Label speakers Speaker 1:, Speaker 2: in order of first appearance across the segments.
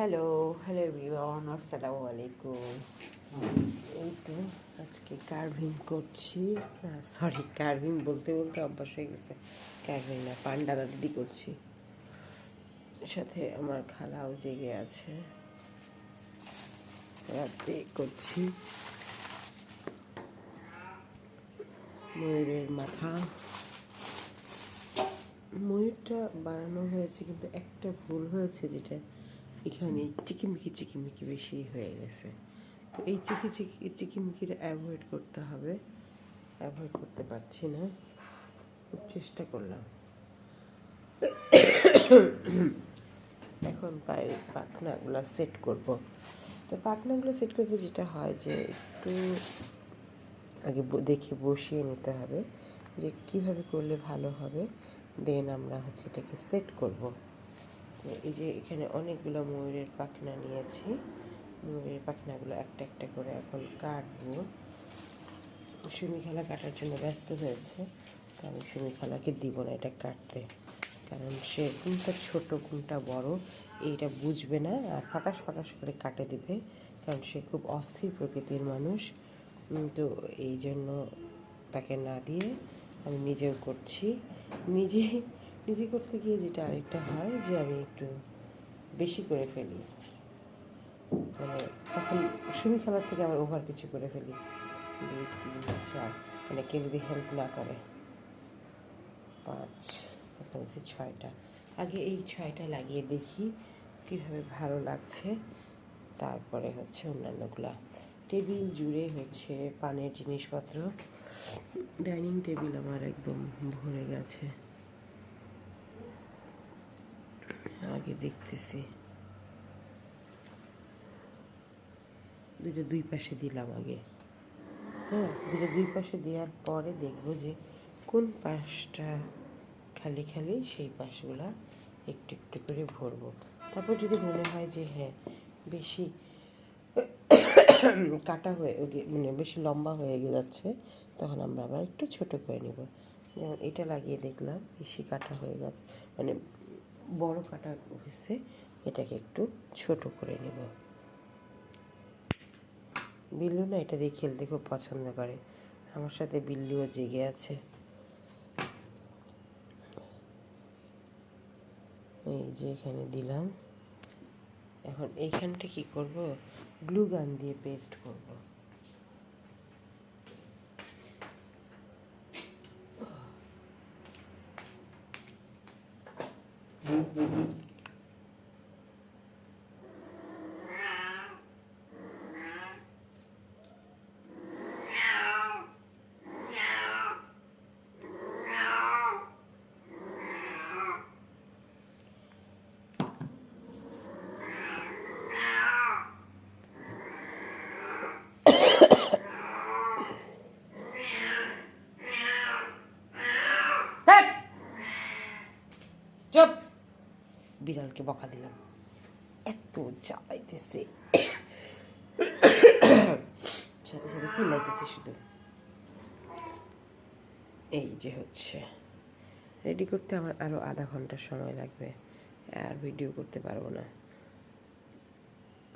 Speaker 1: Hello hello everyone আসসালামু আলাইকুম। এই তো আজকে কার্ভিং করছি। সরি কার্ভিং বলতে বলতে অভ্যাস হয়ে গেছে। কার্ভিং না পান্ডারা রেডি করছি। সাথে আমার খালাও জেগে আছে। রাতে করছি। ময়ূরের মাথা। ময়ূরটা বানানো হয়েছে, কিন্তু একটা ভুল হয়েছে যেটা এখানে চিকিমিকি চিকিমিকি বেশি হয়ে গেছে। তো এই চিকি চিকি চিকিমিকিটা অ্যাভয়েড করতে হবে। অ্যাভয়েড করতে পারছি না। খুব চেষ্টা করলাম। এখন পায়ে পাখনাগুলো সেট করব। তো পাখনাগুলো সেট করতে যেটা হয় যে একটু আগে দেখে বসিয়ে নিতে হবে যে কীভাবে করলে ভালো হবে। দেন আমরা হচ্ছে এটাকে সেট করব। তো এই যে এখানে অনেকগুলো ময়ূরের পাখনা নিয়েছি। ময়ূরের পাখনাগুলো একটা একটা করে এখন কাটবো। সুমি খেলা কাটার জন্য ব্যস্ত হয়েছে, তো আমি সুমি খেলাকে দিব না এটা কাটতে। কারণ সে কোনটা ছোট কোনটা বড়, এইটা বুঝবে না আর ফাটাস ফাটাস করে কাটে দিবে। কারণ সে খুব অস্থির প্রকৃতির মানুষ। তো এই জন্য তাকে না দিয়ে আমি নিজেও করছি। নিজে নিজে করতে গিয়ে যেটা আরেকটা হয় যে আমি একটু বেশি করে ফেলি। মানে তখন সুমি খেলার থেকে আবার ওভার কিছু করে ফেলি। দুই, তিন, চার মানে কেউ যদি হেল্প না করে। পাঁচ, এখন হচ্ছে ছয়টা। আগে এই ছয়টা লাগিয়ে দেখি কীভাবে ভালো লাগছে। তারপরে হচ্ছে অন্যান্যগুলা। টেবিল জুড়ে হচ্ছে পানের জিনিসপত্র। ডাইনিং টেবিল আমার একদম ভরে গেছে। আগে দেখতেছি। দুইটা দুই পাশে দিলাম আগে। হ্যাঁ দুটো দুই পাশে দেওয়ার পরে দেখব যে কোন পাশটা খালি খালি সেই পাশগুলা একটু একটু করে ভরবো। তারপর যদি মনে হয় যে হ্যাঁ বেশি কাটা হয়ে মানে বেশি লম্বা হয়ে যাচ্ছে, তখন আমরা আবার একটু ছোট করে নিব। যেমন এটা লাগিয়ে দেখলাম, বেশি কাটা হয়ে গেছে। মানে বড় কাটা হয়েছে, এটাকে একটু ছোট করে নেব। বিল্লু না এটা দিয়ে খেলতে খুব পছন্দ করে। আমার সাথে বিল্লুও জেগে আছে। এই যে এখানে দিলাম। এখন এইখানটা কি করব? গ্লু গান দিয়ে পেস্ট করব। Mm-hmm. বিড়ালকে বকা দিলাম। এত জ্বালাইতেছে সাথে সাথে চিল্লাইতেছে শুধু। এই যে হচ্ছে। রেডি করতে আমার আরও আধা ঘণ্টা সময় লাগবে। আর ভিডিও করতে পারব না।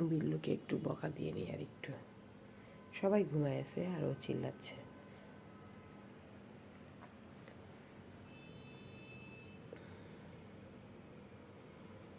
Speaker 1: বিল্লুকে একটু বকা দিয়ে নিই আর একটু। সবাই ঘুমায় আছে আর ও চিল্লাচ্ছে।